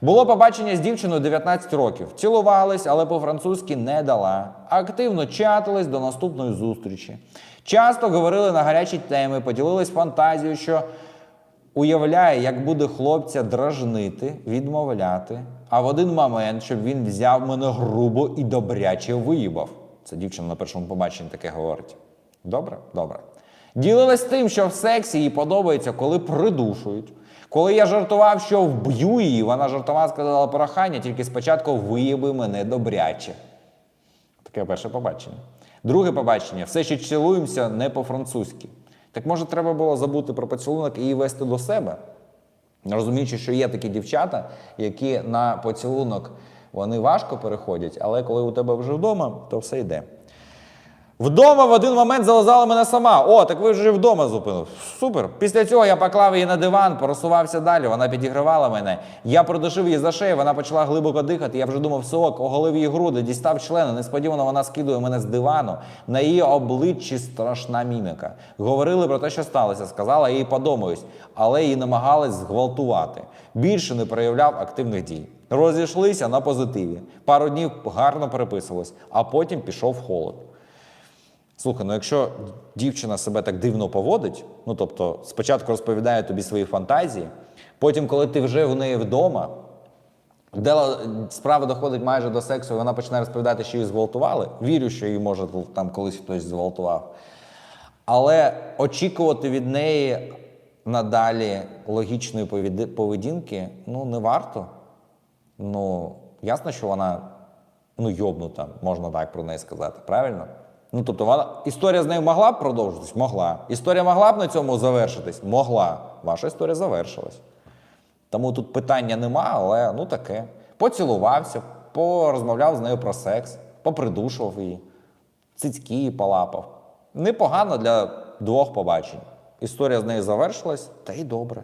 Було побачення з дівчиною 19 років. Цілувались, але по-французьки не дала. Активно чатились до наступної зустрічі. Часто говорили на гарячі теми, поділились фантазією, що уявляє, як буде хлопця дражнити, відмовляти. А в один момент, щоб він взяв мене грубо і добряче виїбав. Це дівчина на першому побаченні таке говорить. Добре? Добре. Ділилась тим, що в сексі їй подобається, коли придушують. Коли я жартував, що вб'ю її, вона жартувала, сказала прохання, тільки спочатку виїби мене добряче. Таке перше побачення. Друге побачення все ще цілуємося не по-французьки. Так може, треба було забути про поцілунок і її вести до себе? Розуміючи, що є такі дівчата, які на поцілунок вони важко переходять, але коли у тебе вже вдома, то все йде. Вдома в один момент залазала мене сама. О, так ви вже вдома зупинили. Супер. Після цього я поклав її на диван, просувався далі. Вона підігравала мене. Я продушив її за шею, вона почала глибоко дихати. Я вже думав, все ок, оголив її груди, дістав члени. Несподівано вона скидує мене з дивану. На її обличчі страшна міміка. Говорили про те, що сталося. Сказала, я їй подобаюсь, але її намагались зґвалтувати. Більше не проявляв активних дій. Розійшлися на позитиві. Пару днів гарно переписувались, а потім пішов холод. Слухай, ну якщо дівчина себе так дивно поводить, ну тобто спочатку розповідає тобі свої фантазії, потім, коли ти вже в неї вдома, де справа доходить майже до сексу, і вона починає розповідати, що її зґвалтували. Вірю, що її може там колись хтось зґвалтував. Але очікувати від неї надалі логічної поведінки ну не варто. Ну, ясно, що вона ну, йобнута, можна так про неї сказати, правильно? Ну, тобто, вона, історія з нею могла б продовжитись? Могла. Історія могла б на цьому завершитись? Могла. Ваша історія завершилась. Тому тут питання нема, але ну таке. Поцілувався, порозмовляв з нею про секс, попридушував її, цицьки її полапав. Непогано для двох побачень. Історія з нею завершилась, та й добре.